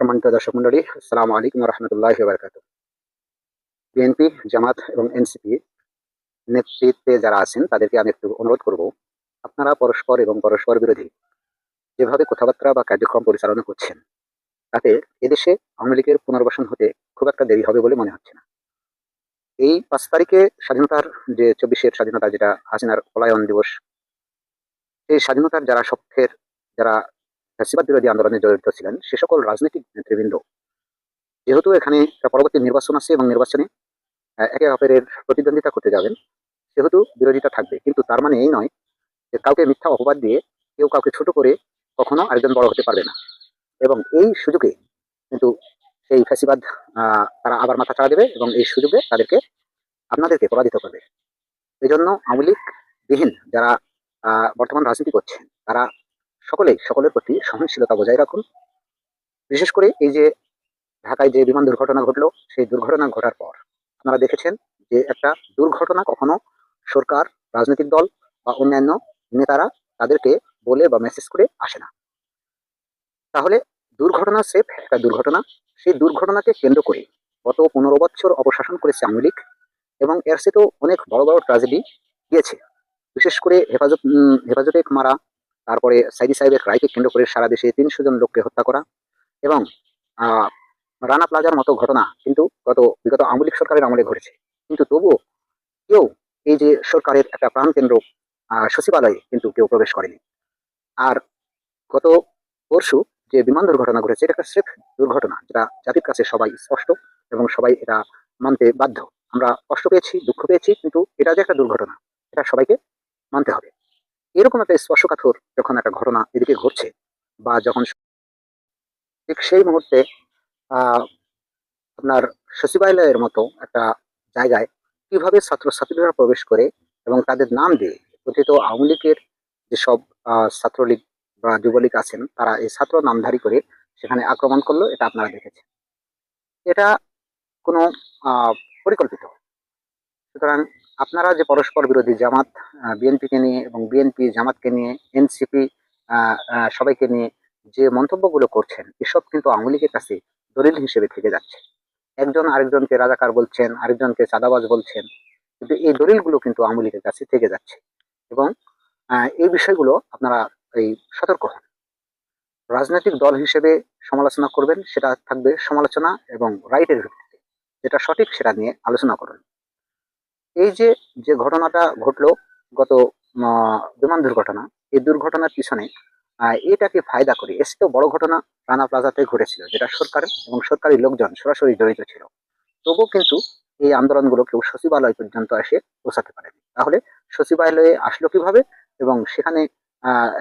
সম্মানিত দর্শক মন্ডলী আসসালামু আলাইকুম রহমতুল্লাহ বারকাত বিএনপি, জামাত এবং এনসিপি নেতৃত্বে যারা আছেন, তাদেরকে আমি একটু অনুরোধ করব, আপনারা পরস্পর এবং পরস্পর বিরোধী যেভাবে কথাবার্তা বা কার্যক্রম পরিচালনা করছেন, তাতে এদেশে আওয়ামী লীগের পুনর্বাসন হতে খুব একটা দেরি হবে বলে মনে হচ্ছে না। এই পাঁচ তারিখে স্বাধীনতার যে চব্বিশের স্বাধীনতা যেটা হাসিনার পলায়ন দিবস এই স্বাধীনতার যারা সক্ষের, যারা ফ্যাসিবাদ বিরোধী আন্দোলনে জড়িত ছিলেন সে সকল রাজনৈতিক নেতৃবৃন্দ। যেহেতু এখানে পরবর্তী নির্বাচন আছে এবং নির্বাচনে একে অপরের প্রতিদ্বন্দ্বিতা করতে যাবেন, সেহেতু বিরোধিতা থাকবে। কিন্তু তার মানে এই নয় যে কাউকে মিথ্যা অপবাদ দিয়ে কেউ কাউকে ছোট করে কখনো আরেকজন বড় হতে পারবে না। এবং এই সুযোগে কিন্তু এই ফ্যাসিবাদ তারা আবার মাথা চাড়া দেবে এবং এই সুযোগে তাদেরকে, আপনাদেরকে পরাজিত করবে। এই জন্য আওয়ামী লীগ বিহীন যারা বর্তমান রাজনীতি করছেন তারা সকলেই সকলের প্রতি সহনশীলতা বজায় রাখুন। বিশেষ করে এই যে ঢাকায় যে বিমান দুর্ঘটনা ঘটলো, সেই দুর্ঘটনা ঘটার পর আপনারা দেখেছেন যে একটা দুর্ঘটনা কখনো সরকার, রাজনৈতিক দল বা অন্যান্য নেতারা তাদেরকে বলে বা মেসেজ করে আসে না। তাহলে দুর্ঘটনা সেফ একটা দুর্ঘটনা। সেই দুর্ঘটনাকে কেন্দ্র করে গত পনেরো বছর অপশাসন করেছে আওয়ামী লীগ এবং এর সেতেও অনেক বড় বড় ট্র্যাজেডি গিয়েছে। বিশেষ করে হেফাজত হেফাজতে মারা তারপরে সাইদি সাহেবের রায়কে কেন্দ্র করে সারা দেশে তিনশো জন লোককে হত্যা করা এবং রানা প্লাজার মতো ঘটনা কিন্তু গত, বিগত আওয়ামী লীগ সরকারের আমলে ঘটেছে। কিন্তু তবুও কেউ এই যে সরকারের একটা প্রাণকেন্দ্র সচিবালয়ে কিন্তু কেউ প্রবেশ করেনি। আর গত পরশু যে বিমান দুর্ঘটনা ঘটেছে, এটা একটা স্রেফ দুর্ঘটনা, যেটা জাতির কাছে সবাই স্পষ্ট এবং সবাই এটা মানতে বাধ্য। আমরা কষ্ট পেয়েছি, দুঃখ পেয়েছি, কিন্তু এটা যে একটা দুর্ঘটনা, এটা সবাইকে মানতে হবে। এরকম একটা স্পর্শকাতর যখন একটা ঘটনা এদিকে ঘটছে, বা যখন ঠিক সেই মুহূর্তে আপনার সচিবালয়ের মতো একটা জায়গায় কীভাবে ছাত্রছাত্রীরা প্রবেশ করে এবং তাদের নাম দিয়ে কথিত আওয়ামী লীগের যেসব ছাত্রলীগ বা যুবলীগ আছেন, তারা এই ছাত্র নামধারী করে সেখানে আক্রমণ করল, এটা আপনারা দেখেছেন। এটা কোনো পরিকল্পিত। সুতরাং আপনারা যে পরস্পর বিরোধী জামাত বিএনপিকে নিয়ে এবং বিএনপি জামাতকে নিয়ে, এনসিপি সবাইকে নিয়ে যে মন্তব্যগুলো করছেন, এসব কিন্তু আওয়ামী লীগের কাছে দলিল হিসেবে থেকে যাচ্ছে। একজন আরেকজনকে রাজাকার বলছেন, আরেকজনকে চাঁদাবাজ বলছেন, কিন্তু এই দলিলগুলো কিন্তু আওয়ামী লীগের কাছে থেকে যাচ্ছে। এবং এই বিষয়গুলো আপনারা এই সতর্ক হন। রাজনৈতিক দল হিসেবে সমালোচনা করবেন, সেটা থাকবে সমালোচনা এবং রাইটের ভিত্তিতে। যেটা সঠিক সেটা নিয়ে আলোচনা করুন। এই যে যে ঘটনাটা ঘটলো গত বিমান দুর্ঘটনা, এই দুর্ঘটনার পিছনে এটাকে ফায়দা করে, এর চেয়েও বড় ঘটনা রানা প্লাজাতে ঘটেছিল, যেটা সরকার এবং সরকারি লোকজন সরাসরি জড়িত ছিল। তবুও কিন্তু এই আন্দোলনগুলো কেউ সচিবালয় পর্যন্ত এসে পৌঁছাতে পারেনি। তাহলে সচিবালয়ে আসলো কীভাবে? এবং সেখানে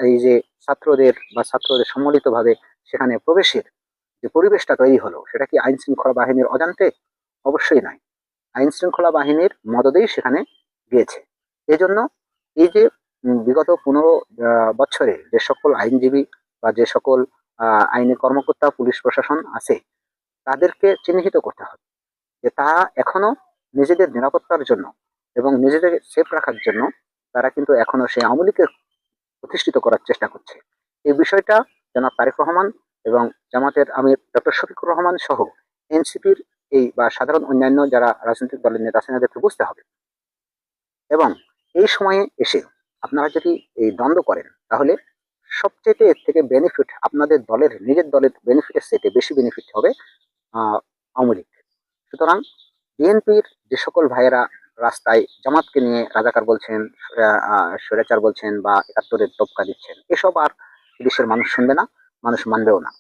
এই যে ছাত্রদের বা ছাত্রদের সম্মিলিতভাবে সেখানে প্রবেশের যে পরিবেশটা তৈরি হলো, সেটা কি আইন শৃঙ্খলা বাহিনীর অজান্তে? অবশ্যই নয়। আইন শৃঙ্খলা বাহিনীর মদদেই সেখানে গিয়েছে। এই জন্য এই যে বিগত পনেরো বছরে যে সকল আইনজীবী বা যে সকল আইনি কর্মকর্তা, পুলিশ প্রশাসন আছে, তাদেরকে চিহ্নিত করতে হবে যে তারা এখনও নিজেদের নিরাপত্তার জন্য এবং নিজেদের সেফ রাখার জন্য তারা কিন্তু এখনও সেই আওয়ামী প্রতিষ্ঠিত করার চেষ্টা করছে। এই বিষয়টা জনাব তারেক রহমান এবং জামাতের আমির ডক্টর শফিকুর রহমান সহ এনসিপির এই বা সাধারণ অন্যান্য যারা রাজনৈতিক দলের নেতা আছেন এদেরকে বুঝতে হবে। এবং এই সময়ে এসে আপনারা যদি এই দ্বন্দ্ব করেন, তাহলে সবচেয়ে এর থেকে বেনিফিট আপনাদের দলের, নিজের দলের বেনিফিটের সেটে বেশি বেনিফিট হবে আওয়ামী লীগ। সুতরাং বিএনপির যে সকল ভাইয়েরা রাস্তায় জামাতকে নিয়ে রাজাকার বলছেন স্বৈরাচার বলছেন বা একাত্তরের টপকা দিচ্ছেন, এসব আর দেশের মানুষ শুনবে না, মানুষ মানবেও না।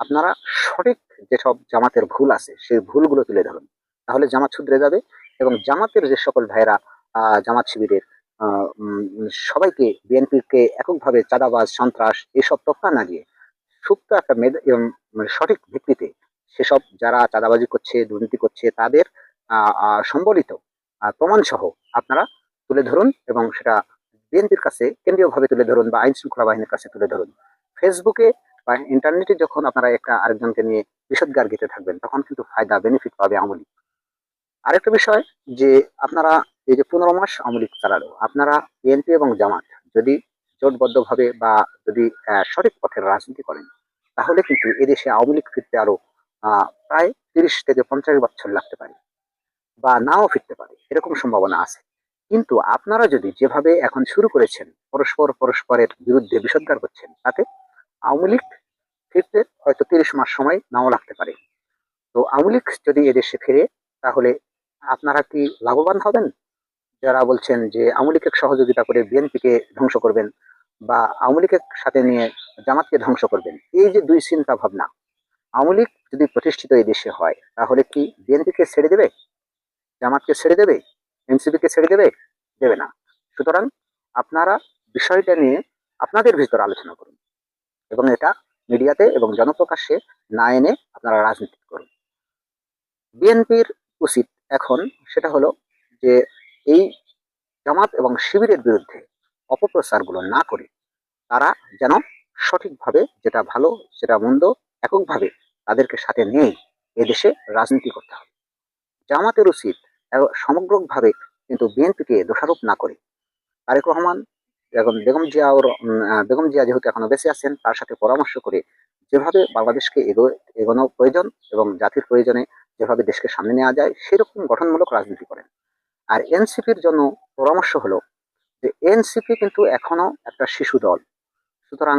আপনারা সঠিক যেসব জামাতের ভুল আছে সেই ভুলগুলো তুলে ধরুন। তাহলে জামাত শুধরে যাবে এবং জামাতের যে সকল ভাইয়েরা আহ, জামাত শিবিরের সবাইকে বিএনপিকে এককভাবে চাঁদাবাজ সন্ত্রাস এসব তফকা না দিয়ে সুপ্ত একটা মানে সঠিক ভিত্তিতে সেসব যারা চাঁদাবাজি করছে দুর্নীতি করছে তাদের সম্বলিত প্রমাণ সহ আপনারা তুলে ধরুন এবং সেটা বিএনপির কাছে কেন্দ্রীয়ভাবে তুলে ধরুন বা আইন শৃঙ্খলা বাহিনীর কাছে তুলে ধরুন। ফেসবুকে বা ইন্টারনেটে যখন আপনারা একটা আরেকজনকে নিয়ে বিষদগার গেতে থাকবেন, তখন কিন্তু ফায়দা বেনিফিট পাবে আওয়ামী লীগ আরেকটা বিষয় যে আপনারা এই যে পনেরো মাস আওয়ামী লীগ চালালো, আপনারা বিএনপি এবং জামাত যদি জোটবদ্ধভাবে বা যদি সঠিক পথের রাজনীতি করেন, তাহলে কিন্তু এদেশে আওয়ামী লীগ ফিরতে আরও প্রায় তিরিশ থেকে পঞ্চাশ বছর লাগতে পারে বা নাও ফিরতে পারে, এরকম সম্ভাবনা আছে। কিন্তু আপনারা যদি যেভাবে এখন শুরু করেছেন, পরস্পর পরস্পরের বিরুদ্ধে বিষোদ্গার করছেন, তাতে আওয়ামী লীগ ফিরতে হয়তো তিরিশ মাস সময় নাও লাগতে পারে। তো আওয়ামী লীগ যদি এদেশে ফিরে, তাহলে আপনারা কি লাভবান হবেন? যারা বলছেন যে আওয়ামী লীগের সহযোগিতা করে বিএনপিকে ধ্বংস করবেন বা আওয়ামী লীগের সাথে নিয়ে জামাতকে ধ্বংস করবেন, এই যে দুই চিন্তা ভাবনা, আওয়ামী লীগ যদি প্রতিষ্ঠিত এই দেশে হয়, তাহলে কি বিএনপিকে ছেড়ে দেবে? জামাতকে ছেড়ে দেবে? এনসিপিকে ছেড়ে দেবে? দেবে না। সুতরাং আপনারা বিষয়টা নিয়ে আপনাদের ভিতর আলোচনা করুন। এবং এটা মিডিয়াতে এবং জনপ্রকাশ্যে না এনে আপনারা রাজনীতি করুন। বিএনপির উচিত এখন সেটা হলো যে এই জামাত এবং শিবিরের বিরুদ্ধে অপপ্রচারগুলো না করে তারা যেন সঠিকভাবে যেটা ভালো সেটা মন্দ এককভাবে তাদেরকে সাথে নিয়েই এদেশে রাজনীতি করতে হবে। জামাতের উচিত সমগ্রভাবে কিন্তু বিএনপিকে দোষারোপ না করে। তারেক রহমান বেগম জিয়া ওর উম, বেগম জিয়া যেহেতু এখনও বেঁচে আছেন তার সাথে পরামর্শ করে যেভাবে বাংলাদেশকে এগো এগোনো প্রয়োজন এবং জাতির প্রয়োজনে যেভাবে দেশকে সামনে নেওয়া যায় সেরকম গঠনমূলক রাজনীতি করেন। আর এনসিপির জন্য পরামর্শ হলো যে এনসিপি কিন্তু এখনও একটা শিশু দল। সুতরাং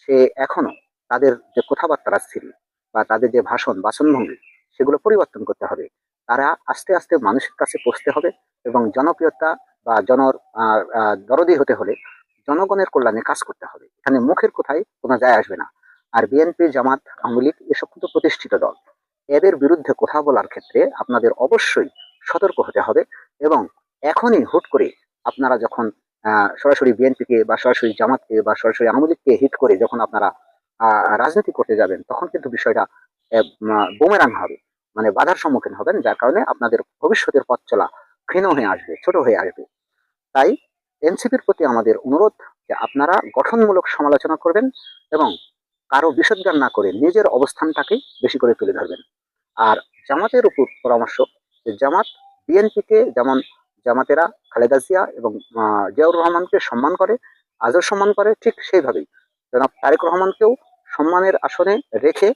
সে এখনও তাদের যে কথাবার্তা স্থির বা তাদের যে ভাষণ বাচনভঙ্গি সেগুলো পরিবর্তন করতে হবে। তারা আস্তে আস্তে মানুষের কাছে পৌঁছতে হবে এবং জনপ্রিয়তা বা জনর দরদি হতে হলে জনগণের কল্যাণে কাজ করতে হবে। এখানে মুখের কোথায় কোনো যায় আসবে না। আর বিএনপি, জামাত, আওয়ামী লীগ এসব কিন্তু প্রতিষ্ঠিত দল। এদের বিরুদ্ধে কথা বলার ক্ষেত্রে আপনাদের অবশ্যই সতর্ক হতে হবে এবং এখনই হুট করে আপনারা যখন সরাসরি বিএনপিকে বা সরাসরি জামাতকে বা সরাসরি আওয়ামী লীগকে হিট করে যখন আপনারা রাজনীতি করতে যাবেন, তখন কিন্তু বিষয়টা বোমেরাং হবে। মানে বাধার সম্মুখীন হবেন, যার কারণে আপনাদের ভবিষ্যতের পথ চলা ক্ষীণ হয়ে আসবে, ছোট হয়ে আসবে। তাই এনসিপির প্রতি আমাদের অনুরোধ যে আপনারা গঠনমূলক সমালোচনা করবেন এবং কারও বিষোদ্গার না করে নিজের অবস্থানটাকে বেশি করে তুলে ধরবেন। আর জামাতের উপর পরামর্শ যে জামাত বিএনপিকে যেমন জামাতেরা খালেদা জিয়া এবং জিয়াউর রহমানকে সম্মান করে, আজও সম্মান করে, ঠিক সেইভাবেই। জনাব তারেক রহমানকেও সম্মানের আসনে রেখে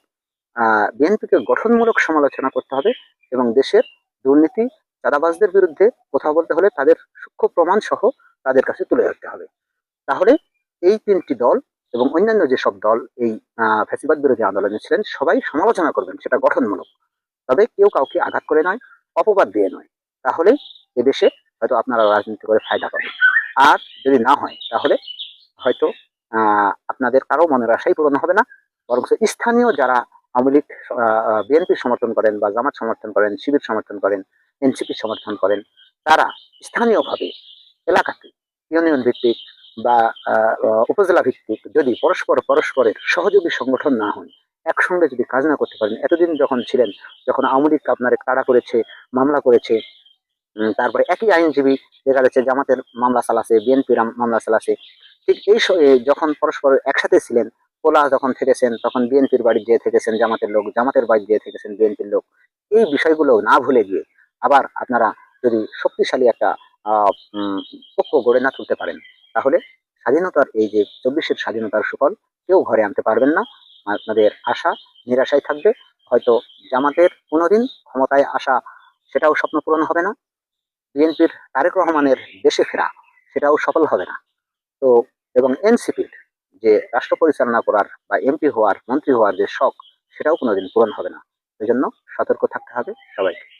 বিএনপিকে গঠনমূলক সমালোচনা করতে হবে এবং দেশের দুর্নীতি চাঁদাবাজদের বিরুদ্ধে কথা বলতে হলে তাদের সূক্ষ্ম প্রমাণ সহ তাদের কাছে তুলে ধরতে হবে। তাহলে এই তিনটি দল এবং অন্যান্য যেসব দল এই ফ্যাসিবাদ বিরোধী আন্দোলনে ছিলেন, সবাই সমালোচনা করবেন, সেটা গঠনমূলক। তবে কেউ কাউকে আঘাত করে নয়, অপবাদ দিয়ে নয়। তাহলে এদেশে হয়তো আপনারা রাজনীতি করে ফায়দা পাবেন। আর যদি না হয়, তাহলে হয়তো আপনাদের কারও মনের আশাই পূরণ হবে না। বরং স্থানীয় যারা আওয়ামী লীগ বিএনপি সমর্থন করেন বা জামাত সমর্থন করেন, শিবির সমর্থন করেন এনসিপি সমর্থন করেন, তারা স্থানীয়ভাবে এলাকাতে ইউনিয়ন ভিত্তিক বা উপজেলা ভিত্তিক যদি পরস্পর পরস্পরের সহযোগী সংগঠন না হন, একসঙ্গে যদি কাজ না করতে পারেন, এতদিন যখন ছিলেন, যখন আওয়ামী লীগ আপনার তাড়া করেছে, মামলা করেছে তারপরে একই আইনজীবী দেখা যাচ্ছে জামাতের মামলা চালাছে, বিএনপির মামলা চালাছে, ঠিক এই যখন পরস্পর একসাথে ছিলেন পোলা যখন থেকেছেন, তখন বিএনপির বাড়ি যেয়ে থেকেছেন জামাতের লোক, জামাতের বাড়ি যেয়ে থেকেছেন বিএনপির লোক, এই বিষয়গুলো না ভুলে গিয়ে আবার আপনারা যদি শক্তিশালী একটা পক্ষ গড়ে না তুলতে পারেন, তাহলে স্বাধীনতার এই যে চব্বিশের স্বাধীনতার সুফল কেউ ঘরে আনতে পারবেন না। আপনাদের আশা নিরাশায় থাকবে। হয়তো জামাতের কোনোদিন ক্ষমতায় আসা সেটাও স্বপ্ন পূরণ হবে না। বিএনপির তারেক রহমানের দেশে ফেরা সেটাও সফল হবে না। তো, এবং এনসিপির যে রাষ্ট্র পরিচালনা করার বা এমপি হওয়ার, মন্ত্রী হওয়ার যে শখ, সেটাও কোনোদিন পূরণ হবে না। এই জন্য সতর্ক থাকতে হবে সবাইকে।